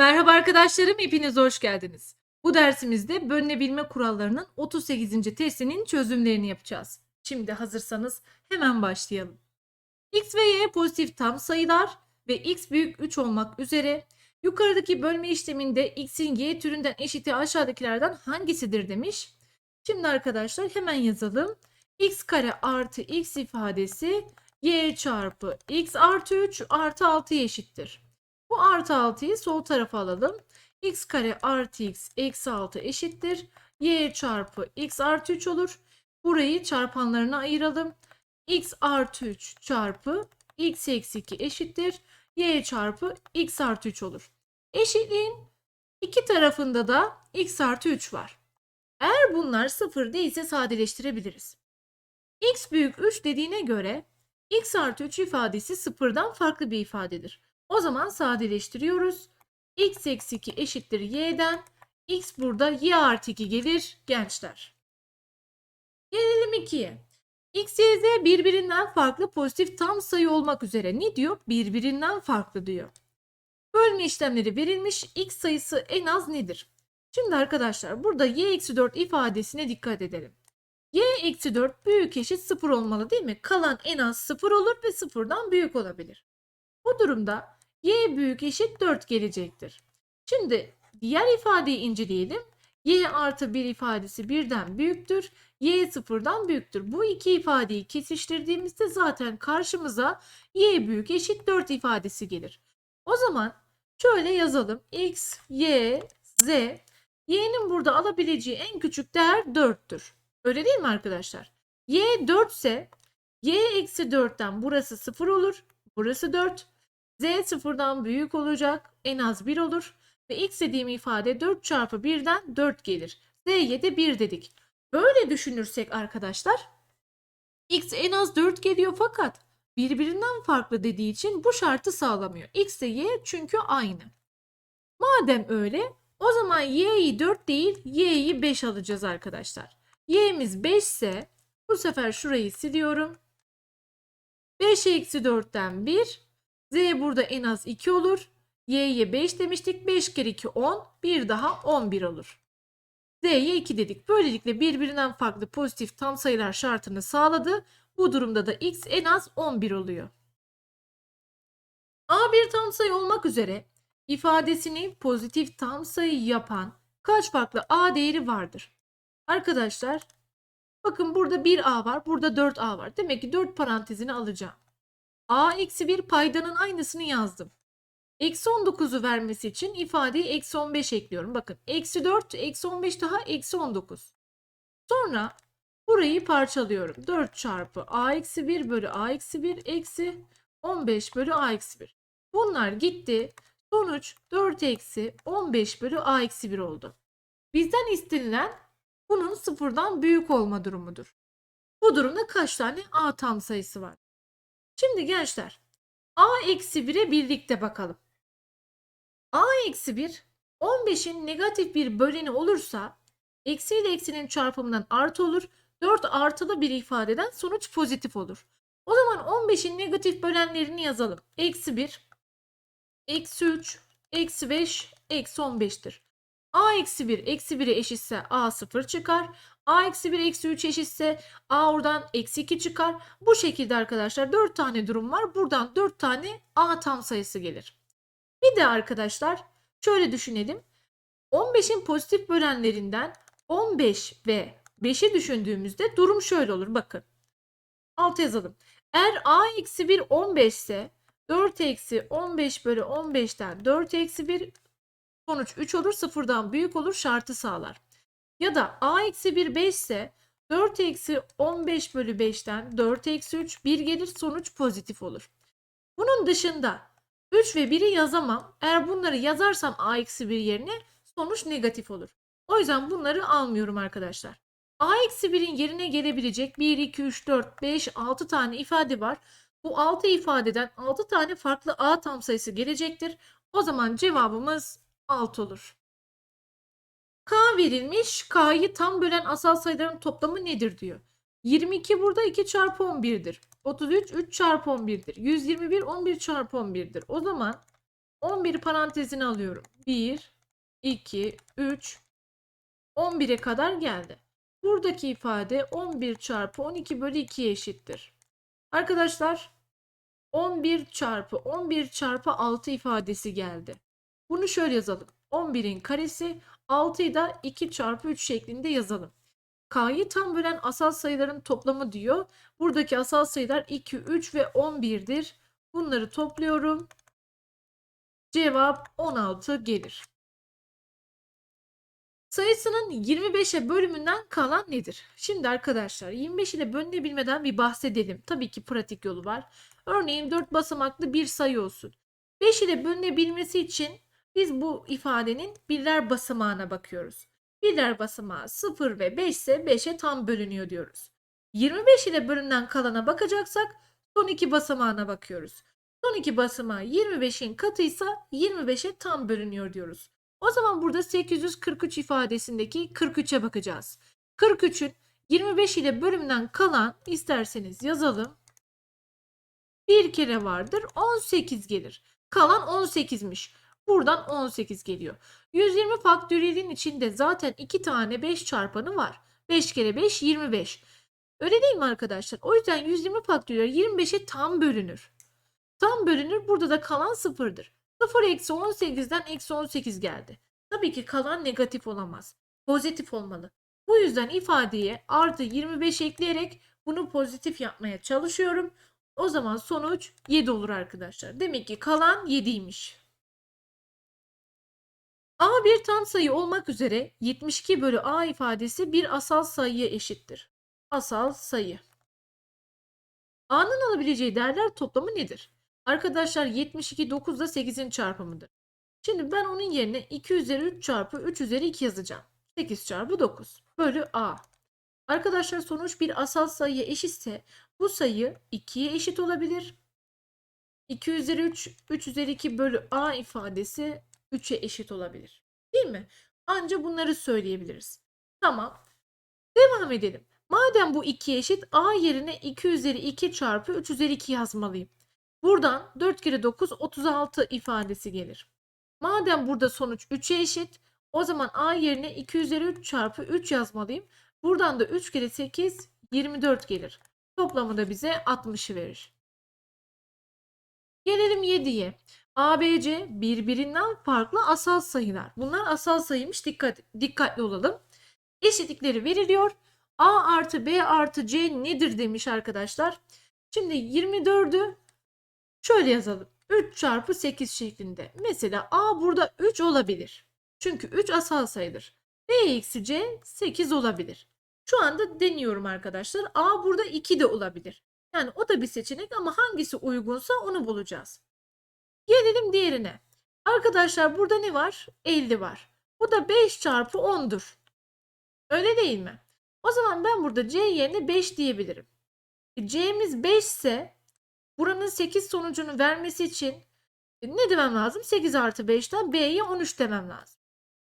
Merhaba arkadaşlarım, hepiniz hoş geldiniz. Bu dersimizde bölünebilme kurallarının 38. testinin çözümlerini yapacağız. Şimdi hazırsanız hemen başlayalım. X ve Y pozitif tam sayılar ve X büyük 3 olmak üzere yukarıdaki bölme işleminde X'in Y türünden eşiti aşağıdakilerden hangisidir demiş. Şimdi arkadaşlar hemen yazalım. X kare artı X ifadesi Y çarpı X artı 3 artı 6'ya eşittir. Bu artı 6'yı sol tarafa alalım. x kare artı x eksi 6 eşittir. y çarpı x artı 3 olur. Burayı çarpanlarına ayıralım. x artı 3 çarpı x eksi 2 eşittir. y çarpı x artı 3 olur. Eşitliğin iki tarafında da x artı 3 var. Eğer bunlar sıfır değilse sadeleştirebiliriz. x büyük 3 dediğine göre x artı 3 ifadesi sıfırdan farklı bir ifadedir. O zaman sadeleştiriyoruz. x eksi 2 eşittir y'den. x burada y artı 2 gelir gençler. Gelelim 2'ye. x, y, z birbirinden farklı pozitif tam sayı olmak üzere. Ne diyor? Birbirinden farklı diyor. Bölme işlemleri verilmiş. x sayısı en az nedir? Şimdi arkadaşlar burada y eksi 4 ifadesine dikkat edelim. y eksi 4 büyük eşit 0 olmalı değil mi? Kalan en az 0 olur ve 0'dan büyük olabilir. Bu durumda y büyük eşit 4 gelecektir. Şimdi diğer ifadeyi inceleyelim. y artı 1 ifadesi birden büyüktür. y sıfırdan büyüktür. Bu iki ifadeyi kesiştirdiğimizde zaten karşımıza y büyük eşit 4 ifadesi gelir. O zaman şöyle yazalım. x, y, z. y'nin burada alabileceği en küçük değer 4'tür. Öyle değil mi arkadaşlar? y 4 ise y eksi 4'ten burası 0 olur. Burası 4. Z sıfırdan büyük olacak. En az 1 olur. Ve x dediğim ifade 4 çarpı 1'den 4 gelir. Z'ye de 1 dedik. Böyle düşünürsek arkadaşlar x en az 4 geliyor fakat birbirinden farklı dediği için bu şartı sağlamıyor. X ile y çünkü aynı. Madem öyle o zaman y'yi 4 değil y'yi 5 alacağız arkadaşlar. y'miz 5 ise bu sefer şurayı siliyorum. 5 eksi 4'ten 1 Z burada en az 2 olur. Y'ye 5 demiştik. 5 kere 2 10. Bir daha 11 olur. Z'ye 2 dedik. Böylelikle birbirinden farklı pozitif tam sayılar şartını sağladı. Bu durumda da x en az 11 oluyor. A bir tam sayı olmak üzere ifadesini pozitif tam sayı yapan kaç farklı A değeri vardır? Arkadaşlar bakın burada 1A var. Burada 4A var. Demek ki 4 parantezini alacağım. A eksi 1 paydanın aynısını yazdım. Eksi 19'u vermesi için ifadeyi eksi 15 ekliyorum. Bakın eksi 4, eksi 15 daha eksi 19. Sonra burayı parçalıyorum. 4 çarpı A eksi 1 bölü A eksi 1 eksi 15 bölü A eksi 1. Bunlar gitti. Sonuç 4 eksi 15 bölü A eksi 1 oldu. Bizden istenilen bunun sıfırdan büyük olma durumudur. Bu durumda kaç tane A tam sayısı var? Şimdi gençler a eksi 1'e birlikte bakalım. a eksi 1 15'in negatif bir böleni olursa eksi ile eksinin çarpımından artı olur. 4 artılı bir ifadeden sonuç pozitif olur. O zaman 15'in negatif bölenlerini yazalım. Eksi 1, eksi 3, eksi 5, eksi 15'tir. A eksi 1 eksi 1'e eşitse a 0 çıkar. a eksi 1 eksi 3 eşitse a oradan eksi 2 çıkar. Bu şekilde arkadaşlar 4 tane durum var. Buradan 4 tane a tam sayısı gelir. Bir de arkadaşlar şöyle düşünelim. 15'in pozitif bölenlerinden 15 ve 5'i düşündüğümüzde durum şöyle olur. Bakın. Alt yazalım. Eğer a eksi 1 15 ise 4 eksi 15 bölü 15'ten 4 eksi 1 sonuç 3 olur. Sıfırdan büyük olur şartı sağlar. Ya da a eksi 1 5 ise 4 eksi 15 bölü 5'ten 4 eksi 3 1 gelir sonuç pozitif olur. Bunun dışında 3 ve 1'i yazamam. Eğer bunları yazarsam a eksi 1 yerine sonuç negatif olur. O yüzden bunları almıyorum arkadaşlar. a eksi 1'in yerine gelebilecek 1, 2, 3, 4, 5, 6 tane ifade var. Bu 6 ifadeden 6 tane farklı a tam sayısı gelecektir. O zaman cevabımız 6 olur. K verilmiş. K'yı tam bölen asal sayıların toplamı nedir diyor. 22 burada 2 çarpı 11'dir. 33 3 çarpı 11'dir. 121 11 çarpı 11'dir. O zaman 11 parantezine alıyorum. 1, 2, 3, 11'e kadar geldi. Buradaki ifade 11 çarpı 12 bölü 2'ye eşittir. Arkadaşlar 11 çarpı 11 çarpı 6 ifadesi geldi. Bunu şöyle yazalım. 11'in karesi 6'yı da 2 çarpı 3 şeklinde yazalım. K'yı tam bölen asal sayıların toplamı diyor. Buradaki asal sayılar 2, 3 ve 11'dir. Bunları topluyorum. Cevap 16 gelir. Sayısının 25'e bölümünden kalan nedir? Şimdi arkadaşlar 25 ile bölünebilmeden bir bahsedelim. Tabii ki pratik yolu var. Örneğin 4 basamaklı bir sayı olsun. 5 ile bölünebilmesi için biz bu ifadenin birler basamağına bakıyoruz. Birler basamağı 0 ve 5 ise 5'e tam bölünüyor diyoruz. 25 ile bölünen kalana bakacaksak son iki basamağına bakıyoruz. Son iki basamağı 25'in katıysa 25'e tam bölünüyor diyoruz. O zaman burada 843 ifadesindeki 43'e bakacağız. 43'ün 25 ile bölümden kalan isterseniz yazalım. Bir kere vardır 18 gelir. Kalan 18'miş. Buradan 18 geliyor. 120 faktöriyelin içinde zaten 2 tane 5 çarpanı var. 5 kere 5 25. Öyle değil mi arkadaşlar? O yüzden 120 faktöriyel 25'e tam bölünür. Tam bölünür. Burada da kalan sıfırdır. 0 eksi 18'den eksi 18 geldi. Tabii ki kalan negatif olamaz. Pozitif olmalı. Bu yüzden ifadeye artı 25 ekleyerek bunu pozitif yapmaya çalışıyorum. O zaman sonuç 7 olur arkadaşlar. Demek ki kalan 7'ymiş. A bir tam sayı olmak üzere 72 bölü A ifadesi bir asal sayıya eşittir. Asal sayı. A'nın alabileceği değerler toplamı nedir? Arkadaşlar 72 9 ile 8'in çarpımıdır. Şimdi ben onun yerine 2 üzeri 3 çarpı 3 üzeri 2 yazacağım. 8 çarpı 9 bölü A. Arkadaşlar sonuç bir asal sayıya eşitse bu sayı 2'ye eşit olabilir. 2 üzeri 3, 3 üzeri 2 bölü A ifadesi 3'e eşit olabilir. Değil mi? Anca bunları söyleyebiliriz. Tamam. Devam edelim. Madem bu 2'ye eşit A yerine 2 üzeri 2 çarpı 3 üzeri 2 yazmalıyım. Buradan 4 kere 9 36 ifadesi gelir. Madem burada sonuç 3'e eşit o zaman A yerine 2 üzeri 3 çarpı 3 yazmalıyım. Buradan da 3 kere 8 24 gelir. Toplamı da bize 60'ı verir. Gelelim 7'ye. ABC birbirinden farklı asal sayılar. Bunlar asal sayıymış. Dikkat, dikkatli olalım. Eşitlikleri veriliyor. A artı B artı C nedir demiş arkadaşlar. Şimdi 24'ü şöyle yazalım. 3 çarpı 8 şeklinde. Mesela A burada 3 olabilir. Çünkü 3 asal sayıdır. B eksi C 8 olabilir. Şu anda deniyorum arkadaşlar. A burada 2 de olabilir. Yani o da bir seçenek ama hangisi uygunsa onu bulacağız. Gelelim diğerine. Arkadaşlar burada ne var? 50 var. Bu da 5 çarpı 10'dur. Öyle değil mi? O zaman ben burada C yerine 5 diyebilirim. E, C'miz 5 ise buranın 8 sonucunu vermesi için e, ne demem lazım? 8 artı 5'ten B'ye 13 demem lazım.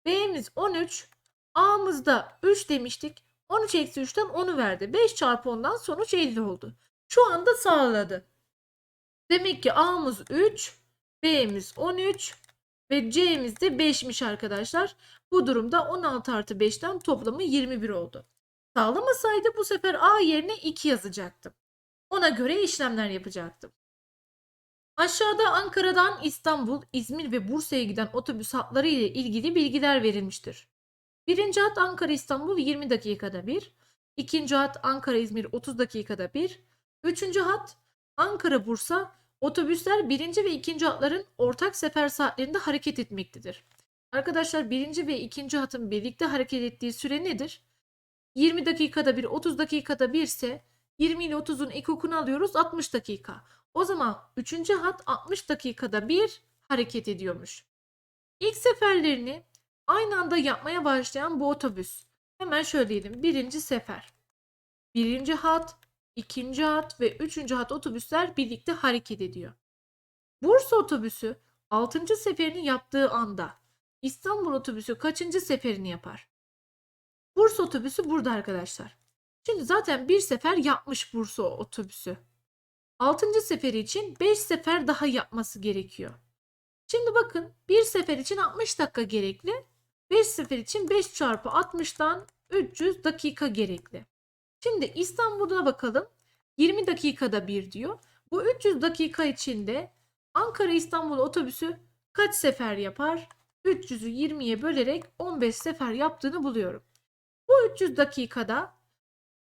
B'miz 13. A'mız da 3 demiştik. 13 eksi 3'ten 10'u verdi. 5 çarpı 10'dan sonuç 50 oldu. Şu anda sağladı. Demek ki A'mız 3, B'miz 13 ve C'miz de 5'miş arkadaşlar. Bu durumda 16 artı 5'ten toplamı 21 oldu. Sağlamasaydı bu sefer A yerine 2 yazacaktım. Ona göre işlemler yapacaktım. Aşağıda Ankara'dan İstanbul, İzmir ve Bursa'ya giden otobüs hatları ile ilgili bilgiler verilmiştir. Birinci hat Ankara İstanbul 20 dakikada bir. İkinci hat Ankara İzmir 30 dakikada bir. Üçüncü hat Ankara Bursa otobüsler birinci ve ikinci hatların ortak sefer saatlerinde hareket etmektedir. Arkadaşlar birinci ve ikinci hatın birlikte hareket ettiği süre nedir? 20 dakikada bir 30 dakikada bir ise 20 ile 30'un ekokunu alıyoruz 60 dakika. O zaman 3. hat 60 dakikada bir hareket ediyormuş. İlk seferlerini aynı anda yapmaya başlayan bu otobüs. Hemen şöyle diyelim. Birinci sefer. Birinci hat, ikinci hat ve üçüncü hat otobüsler birlikte hareket ediyor. Bursa otobüsü 6. seferini yaptığı anda İstanbul otobüsü kaçıncı seferini yapar? Bursa otobüsü burada arkadaşlar. Şimdi zaten bir sefer yapmış Bursa otobüsü. 6. seferi için 5 sefer daha yapması gerekiyor. Şimdi bakın bir sefer için 60 dakika gerekli. 5 sefer için 5 çarpı 60'dan 300 dakika gerekli. Şimdi İstanbul'a bakalım. 20 dakikada bir diyor. Bu 300 dakika içinde Ankara İstanbul otobüsü kaç sefer yapar? 300'ü 20'ye bölerek 15 sefer yaptığını buluyorum. Bu 300 dakikada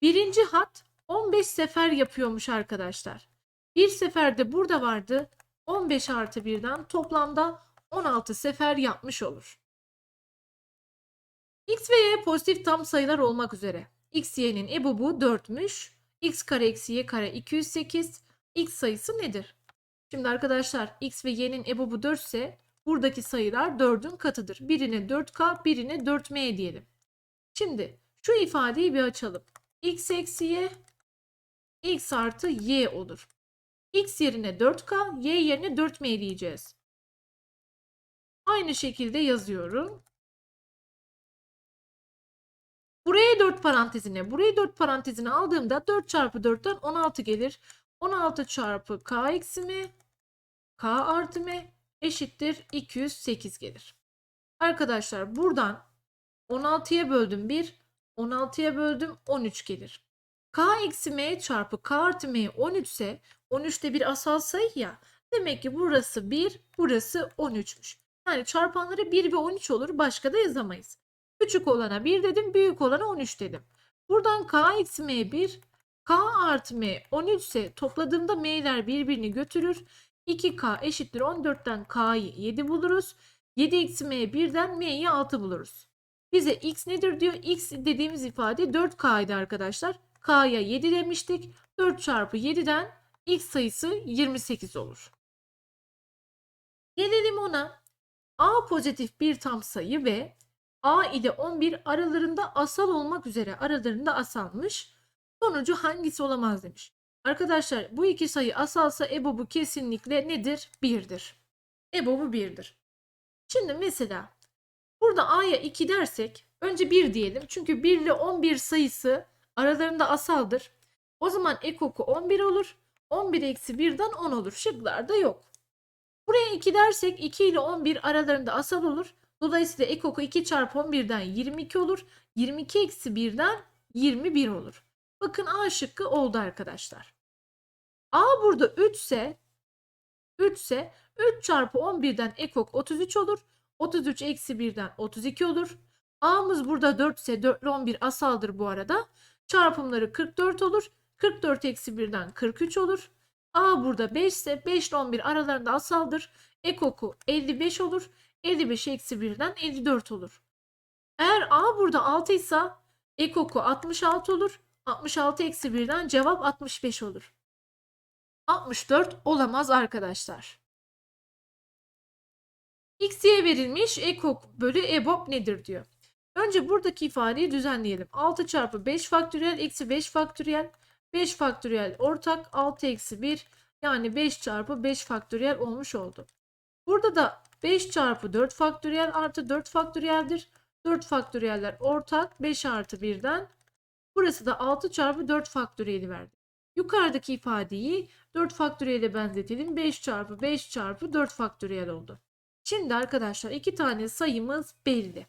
birinci hat 15 sefer yapıyormuş arkadaşlar. Bir seferde burada vardı. 15 artı 1'den toplamda 16 sefer yapmış olur. X ve Y pozitif tam sayılar olmak üzere. X, Y'nin ebubu 4'müş. X kare eksi Y kare 208. X sayısı nedir? Şimdi arkadaşlar X ve Y'nin ebubu 4 ise buradaki sayılar 4'ün katıdır. Birine 4K, birine 4M diyelim. Şimdi şu ifadeyi bir açalım. X eksi Y, X artı Y olur. X yerine 4K, Y yerine 4M diyeceğiz. Aynı şekilde yazıyorum. Buraya 4 parantezine, burayı 4 parantezine aldığımda 4 çarpı 4'ten 16 gelir. 16 çarpı K eksi M, K artı M eşittir 208 gelir. Arkadaşlar buradan 16'ya böldüm 1, 16'ya böldüm 13 gelir. K eksi M çarpı K artı M 13 ise 13 de bir asal sayı ya. Demek ki burası 1, burası 13'müş. Yani çarpanları 1 ve 13 olur. Başka da yazamayız. Küçük olana 1 dedim, büyük olana 13 dedim. Buradan K eksi M 1, K artı M 13 ise topladığımda M'ler birbirini götürür. 2K eşittir 14'ten K'yı 7 buluruz. 7 eksi M 1'den M'yi 6 buluruz. Bize X nedir diyor. X dediğimiz ifade 4K'ydı arkadaşlar. K'ya 7 demiştik. 4 çarpı 7'den X sayısı 28 olur. Gelelim ona. A pozitif bir tam sayı ve A ile 11 aralarında asal olmak üzere aralarında asalmış. Sonucu hangisi olamaz demiş. Arkadaşlar bu iki sayı asalsa EBOB'u kesinlikle nedir? 1'dir. EBOB'u 1'dir. Şimdi mesela burada A'ya 2 dersek önce 1 diyelim. Çünkü 1 ile 11 sayısı aralarında asaldır. O zaman ekoku 11 olur. 11 eksi 1'den 10 olur. Şıklarda yok. Buraya 2 dersek 2 ile 11 aralarında asal olur. Dolayısıyla ekoku 2 çarpı 11'den 22 olur. 22 eksi 1'den 21 olur. Bakın A şıkkı oldu arkadaşlar. A burada 3 ise 3 ise 3 çarpı 11'den ekok 33 olur. 33 eksi 1'den 32 olur. A'mız burada 4 ise 4 ile 11 asaldır bu arada. Çarpımları 44 olur. 44 eksi 1'den 43 olur. A burada 5 ise 5 ile 11 aralarında asaldır. Ekoku 55 olur. 55 eksi 1'den 54 olur. Eğer A burada 6 ise ekoku 66 olur. 66 eksi 1'den cevap 65 olur. 64 olamaz arkadaşlar. X'ye verilmiş ekok bölü EBOB nedir diyor. Önce buradaki ifadeyi düzenleyelim. 6 çarpı 5 faktöriyel eksi 5 faktöriyel. 5 faktöriyel ortak 6 eksi 1 yani 5 çarpı 5 faktöriyel olmuş oldu. Burada da 5 çarpı 4 faktöriyel artı 4 faktöriyeldir. 4 faktöriyeller ortak 5 artı 1'den. Burası da 6 çarpı 4 faktöriyeli verdi. Yukarıdaki ifadeyi 4 faktöriyele benzetelim. 5 çarpı 5 çarpı 4 faktöriyel oldu. Şimdi arkadaşlar iki tane sayımız belli.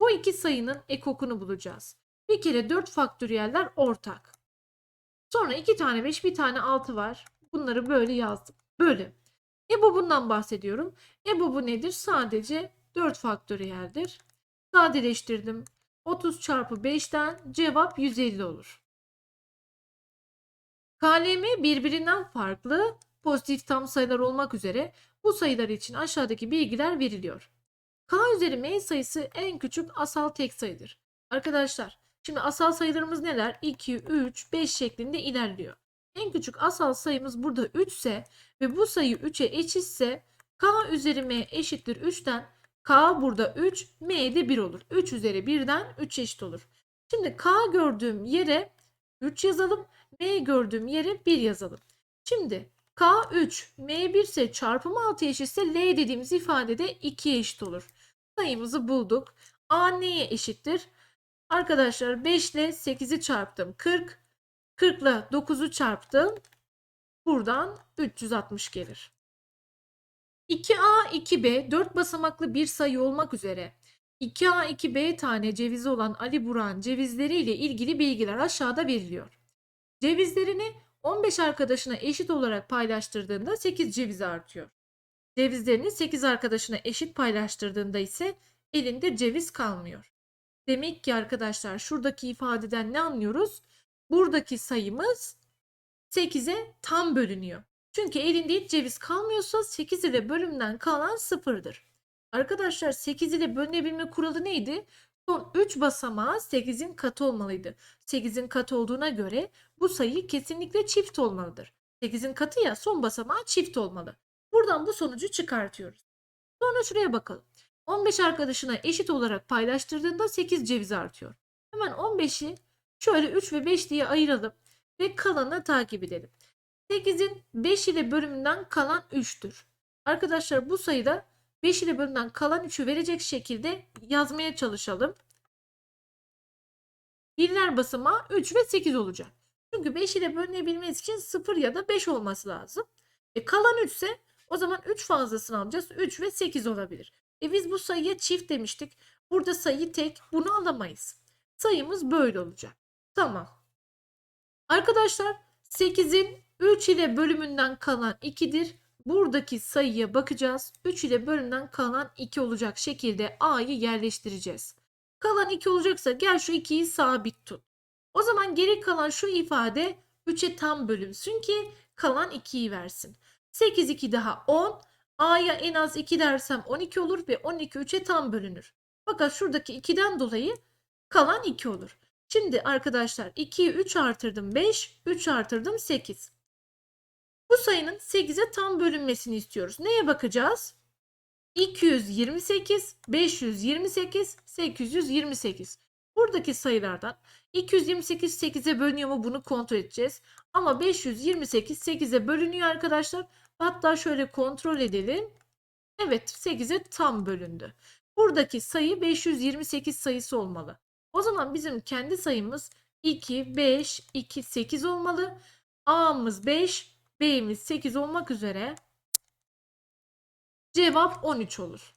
Bu iki sayının ekokunu bulacağız. Bir kere 4 faktöriyeller ortak. Sonra iki tane 5 bir tane 6 var. Bunları böyle yazdım. Böyle. EBOB'undan bahsediyorum. EBOB'u nedir? Sadece 4 faktöriyeldir. Sadeleştirdim. 30 çarpı 5'ten cevap 150 olur. KLM birbirinden farklı pozitif tam sayılar olmak üzere bu sayılar için aşağıdaki bilgiler veriliyor. K üzeri M sayısı en küçük asal tek sayıdır. Arkadaşlar şimdi asal sayılarımız neler? 2, 3, 5 şeklinde ilerliyor. En küçük asal sayımız burada 3 ise ve bu sayı 3'e eşitse K üzeri M eşittir 3'ten K burada 3, M de 1 olur. 3 üzeri 1'den 3 eşit olur. Şimdi K gördüğüm yere 3 yazalım. M gördüğüm yere 1 yazalım. Şimdi K3, M1 ise çarpımı 6 eşitse L dediğimiz ifadede 2'ye eşit olur. Sayımızı bulduk. A neye eşittir? Arkadaşlar 5 ile 8'i çarptım. 40. 40 ile 9'u çarptım. Buradan 360 gelir. 2A, 2B 4 basamaklı bir sayı olmak üzere 2A, 2B tane cevizi olan Ali Buran cevizleriyle ilgili bilgiler aşağıda veriliyor. Cevizlerini 15 arkadaşına eşit olarak paylaştırdığında 8 ceviz artıyor. Cevizlerini 8 arkadaşına eşit paylaştırdığında ise elinde ceviz kalmıyor. Demek ki arkadaşlar şuradaki ifadeden ne anlıyoruz? Buradaki sayımız 8'e tam bölünüyor. Çünkü elinde hiç ceviz kalmıyorsa 8 ile bölümden kalan sıfırdır. Arkadaşlar 8 ile bölünebilme kuralı neydi? Son 3 basamağı 8'in katı olmalıydı. 8'in katı olduğuna göre bu sayı kesinlikle çift olmalıdır. 8'in katı ya son basamağı çift olmalı. Buradan bu sonucu çıkartıyoruz. Sonra şuraya bakalım. 15 arkadaşına eşit olarak paylaştırdığında 8 ceviz artıyor. Hemen 15'i şöyle 3 ve 5 diye ayıralım ve kalanı takip edelim. 8'in 5 ile bölümünden kalan 3'tür. Arkadaşlar bu sayıda 5 ile bölümünden kalan 3'ü verecek şekilde yazmaya çalışalım. Birler basamağı 3 ve 8 olacak. Çünkü 5 ile bölünebilmesi için 0 ya da 5 olması lazım. E kalan 3 ise o zaman 3 fazlasını alacağız. 3 ve 8 olabilir. E biz bu sayıya çift demiştik. Burada sayı tek. Bunu alamayız. Sayımız böyle olacak. Tamam. Arkadaşlar 8'in 3 ile bölümünden kalan 2'dir. Buradaki sayıya bakacağız. 3 ile bölümden kalan 2 olacak şekilde A'yı yerleştireceğiz. Kalan 2 olacaksa gel şu 2'yi sabit tut. O zaman geri kalan şu ifade 3'e tam bölünsün ki kalan 2'yi versin. 8 2 daha 10. A'ya en az 2 dersem 12 olur ve 12 3'e tam bölünür. Fakat şuradaki 2'den dolayı kalan 2 olur. Şimdi arkadaşlar 2'yi 3 artırdım 5, 3 artırdım 8. Bu sayının 8'e tam bölünmesini istiyoruz. Neye bakacağız? 228, 528, 828. Buradaki sayılardan 228 8'e bölünüyor mu bunu kontrol edeceğiz. Ama 528 8'e bölünüyor arkadaşlar. Hatta şöyle kontrol edelim. Evet 8'e tam bölündü. Buradaki sayı 528 sayısı olmalı. O zaman bizim kendi sayımız 2, 5, 2, 8 olmalı. A'mız 5, B'miz 8 olmak üzere cevap 13 olur.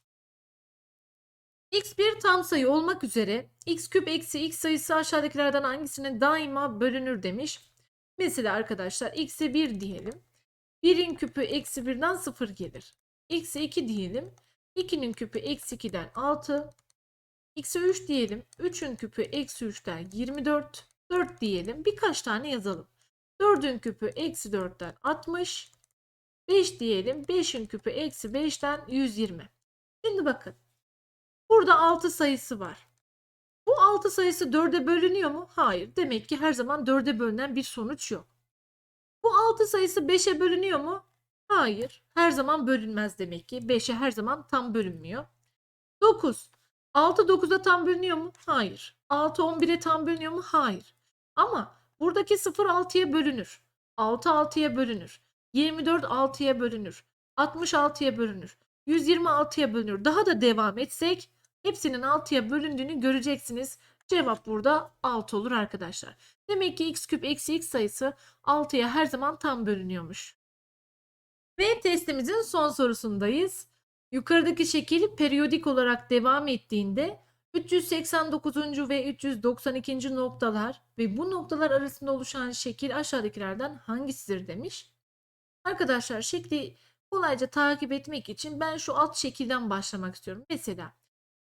X bir tam sayı olmak üzere x küp eksi x sayısı aşağıdakilerden hangisine daima bölünür demiş. Mesela arkadaşlar x'e 1 diyelim. 1'in küpü eksi 1'den 0 gelir. x'e 2 diyelim. 2'nin küpü eksi 2'den 6. x'e 3 diyelim. 3'ün küpü eksi 3'ten 24. 4 diyelim. Birkaç tane yazalım. 4'ün küpü eksi 4'ten 60. 5 diyelim. 5'in küpü eksi 5'ten 120. Şimdi bakın. Burada 6 sayısı var. Bu 6 sayısı 4'e bölünüyor mu? Hayır. Demek ki her zaman 4'e bölünen bir sonuç yok. Bu 6 sayısı 5'e bölünüyor mu? Hayır. Her zaman bölünmez demek ki. 5'e her zaman tam bölünmüyor. 9. 6 9'a tam bölünüyor mu? Hayır. 6 11'e tam bölünüyor mu? Hayır. Ama buradaki 0 6'ya bölünür. 6 6'ya bölünür. 24 6'ya bölünür. 66'ya bölünür. 126'ya bölünür. Daha da devam etsek hepsinin 6'ya bölündüğünü göreceksiniz. Cevap burada 6 olur arkadaşlar. Demek ki x küp eksi x sayısı 6'ya her zaman tam bölünüyormuş. Ve testimizin son sorusundayız. Yukarıdaki şekil periyodik olarak devam ettiğinde 389. ve 392. noktalar ve bu noktalar arasında oluşan şekil aşağıdakilerden hangisidir demiş. Arkadaşlar şekli kolayca takip etmek için ben şu alt şekilden başlamak istiyorum. Mesela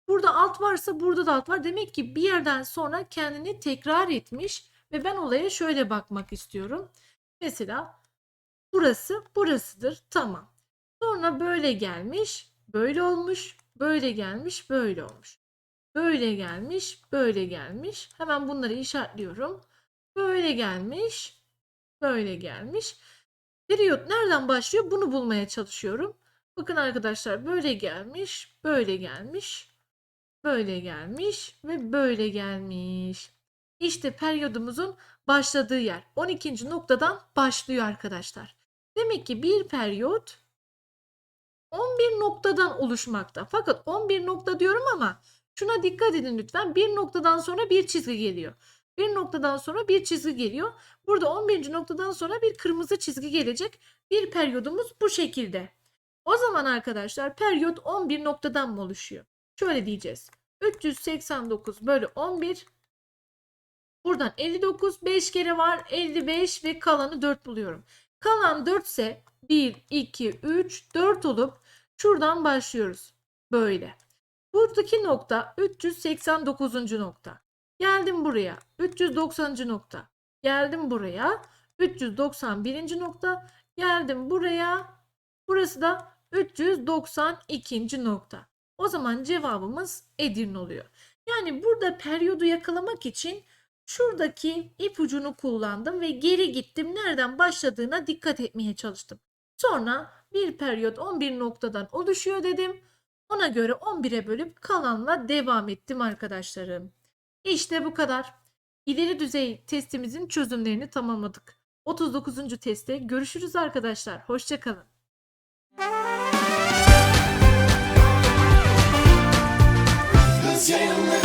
burada alt varsa burada da alt var. Demek ki bir yerden sonra kendini tekrar etmiş ve ben olaya şöyle bakmak istiyorum. Mesela burası burasıdır. Tamam. Sonra böyle gelmiş, böyle olmuş, böyle gelmiş, böyle olmuş. Böyle gelmiş, böyle gelmiş. Hemen bunları işaretliyorum. Böyle gelmiş, böyle gelmiş. Periyot nereden başlıyor? Bunu bulmaya çalışıyorum. Bakın arkadaşlar böyle gelmiş, böyle gelmiş, böyle gelmiş ve böyle gelmiş. İşte periyodumuzun başladığı yer 12. noktadan başlıyor arkadaşlar. Demek ki bir periyot 11 noktadan oluşmakta. Fakat 11 nokta diyorum ama şuna dikkat edin lütfen. Bir noktadan sonra bir çizgi geliyor. Bir noktadan sonra bir çizgi geliyor. Burada 11. noktadan sonra bir kırmızı çizgi gelecek. Bir periyodumuz bu şekilde. O zaman arkadaşlar periyot 11 noktadan mı oluşuyor? Şöyle diyeceğiz. 389 bölü 11 Buradan 59 5 kere var 55 ve kalanı 4 buluyorum. Kalan 4 ise 1, 2, 3, 4 olup şuradan başlıyoruz. Böyle. Buradaki nokta 389. nokta. Geldim buraya 390. nokta. Geldim buraya 391. nokta. Geldim buraya. Burası da 392. nokta. O zaman cevabımız Edirne oluyor. Yani burada periyodu yakalamak için şuradaki ipucunu kullandım ve geri gittim. Nereden başladığına dikkat etmeye çalıştım. Sonra bir periyot 11 noktadan oluşuyor dedim. Ona göre 11'e bölüp kalanla devam ettim arkadaşlarım. İşte bu kadar. İleri düzey testimizin çözümlerini tamamladık. 39. testte görüşürüz arkadaşlar. Hoşçakalın. You're